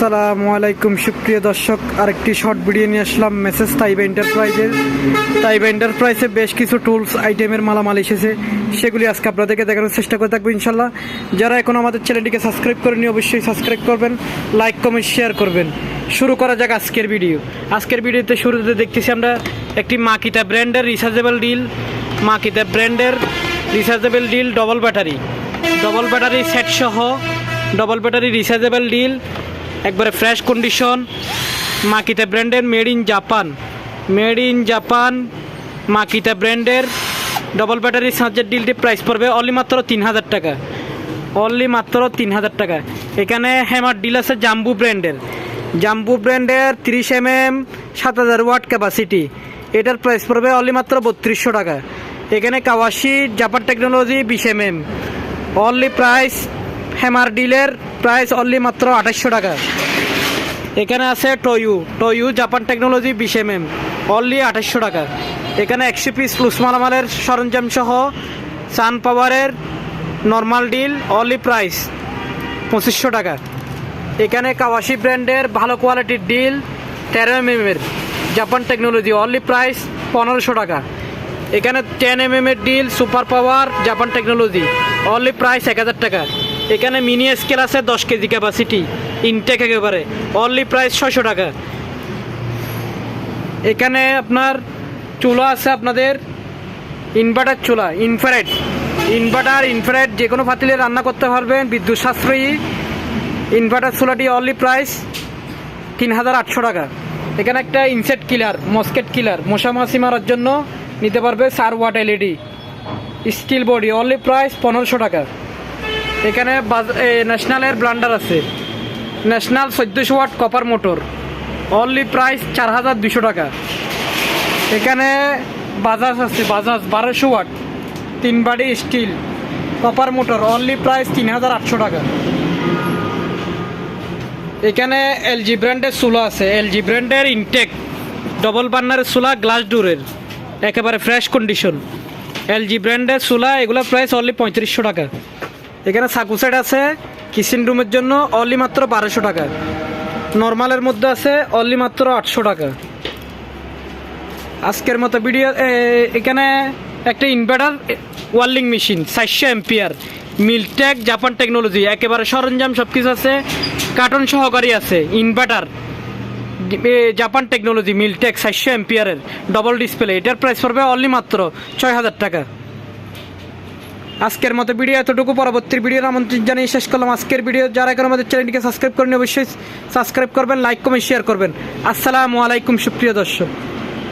আসসালামু আলাইকুম, সুপ্রিয় দর্শক। আরেকটি শর্ট ভিডিও নিয়ে আসলাম মেসেজ তাইবা এন্টারপ্রাইজের তাইবা এন্টারপ্রাইজে বেশ কিছু টুলস আইটেমের মালামাল এসেছে। সেগুলি আজকে আপনাদেরকে দেখানোর চেষ্টা করে থাকব, ইনশাল্লাহ। যারা এখন আমাদের চ্যানেলটিকে সাবস্ক্রাইব করেনি অবশ্যই সাবস্ক্রাইব করবেন লাইক কমেন্ট শেয়ার করবেন। শুরু করা যাক আজকের ভিডিও আজকের ভিডিওতে শুরুতে দেখতেছি আমরা একটি মাকিতা ব্র্যান্ডের রিচার্জেবল ডিল মাকিতা ব্র্যান্ডের rechargeable drill double battery double battery set সহ ডবল ব্যাটারি রিচার্জেবল ডিল একবারে ফ্রেশ কন্ডিশন মাকিতা ব্র্যান্ডের made in Japan made in Japan Makita ব্র্যান্ডের ডবল ব্যাটারি চার্জের ডিলটি প্রাইস পড়বে অনলি মাত্র তিন হাজার টাকা। অনলি মাত্র তিন হাজার টাকা। এখানে হ্যামার ডিল আছে জাম্বু ব্র্যান্ডের জাম্বু ব্র্যান্ডের তিরিশ এম এম সাত হাজার ওয়াট ক্যাপাসিটি এটার প্রাইস পড়বে অনলি মাত্র বত্রিশশো টাকা। এখানে কাওয়াশি জাপান টেকনোলজি বিশ M M only price hammer ডিলের price only মাত্র আঠাশশো টাকা। এখানে আছে টয়ু। টয়ু জাপান টেকনোলজি বিশ এম এম অনলি আঠাশশো টাকা। এখানে একশো পিস প্লুস মালামালের সরঞ্জাম সহ সান পাওয়ারের নর্মাল ডিল অনলি প্রাইস পঁচিশশো টাকা। এখানে কাওয়াশি ব্র্যান্ডের ভালো কোয়ালিটির ডিল তেরো এম এম এর জাপান টেকনোলজি অনলি প্রাইস পনেরোশো টাকা। এখানে টেন এম এর drill super power Japan technology only price এক হাজার টাকা। এখানে মিনি স্কেল আছে, দশ কেজি ক্যাপাসিটি ইনটেক একেবারে অনলি প্রাইস ছয়শো টাকা। এখানে আপনার চুলা আছে আপনাদের ইনভার্টার চুলা ইনফ্রারেড ইনভার্টার ইনফ্রারেড যে কোনো ফাতিলে রান্না করতে পারবেন বিদ্যুৎ সাশ্রয়ী ইনভার্টার চুলাটি অনলি প্রাইস তিন হাজার আটশো টাকা। এখানে একটা ইনসেট কিলার মস্কেট কিলার মশা মাছি মারার জন্য নিতে পারবে সার watt LED steel body only price পনেরোশো টাকা। এখানে ন্যাশনালের ব্লান্ডার আছে। ন্যাশনাল চোদ্দোশো watt copper motor only price চার হাজার দুশো টাকা। এখানে বাজাজ আছে, বাজাজ বারোশো ওয়াট। তিন বাড়ি steel copper motor only price তিন হাজার আটশো টাকা। এখানে এলজি ব্র্যান্ডের চুলা আছে। এলজি ব্র্যান্ডের ইনটেক ডবল বার্নারের চুলা গ্লাস ডোরের একেবারে ফ্রেশ কন্ডিশন এলজি ব্র্যান্ডের চুলা এগুলো প্রাইস অনলি পঁয়ত্রিশশো টাকা। এখানে সাকু সেট আছে কিচেন রুমের জন্য অনলি মাত্র বারোশো টাকা। নর্মালের মধ্যে আছে অনলি মাত্র আটশো টাকা। আজকের মতো ভিডিও এখানে একটা ইনভার্টার ওয়ার্লিং মেশিন চারশো এম্পিয়ার মিলটেক জাপান টেকনোলজি একেবারে সরঞ্জাম সব কিছু আছে কার্টন সহকারী আছে ইনভার্টার জাপান টেকনোলজি মিলটেক চারশো এম্পিয়ারের ডবল ডিসপ্লে এটার প্রাইস পড়বে অনলি মাত্র ছয় হাজার টাকা। আজকের মতো ভিডিও এতটুকু। পরবর্তী ভিডিওর আমন্ত্রণ জানিয়ে শেষ করলাম। আজকের ভিডিও যারা এখন আমাদের চ্যানেলটিকে সাবস্ক্রাইব করেন অবশ্যই সাবস্ক্রাইব করবেন লাইক কমেন্ট শেয়ার করবেন। আসসালামু আলাইকুম, সুপ্রিয় দর্শক।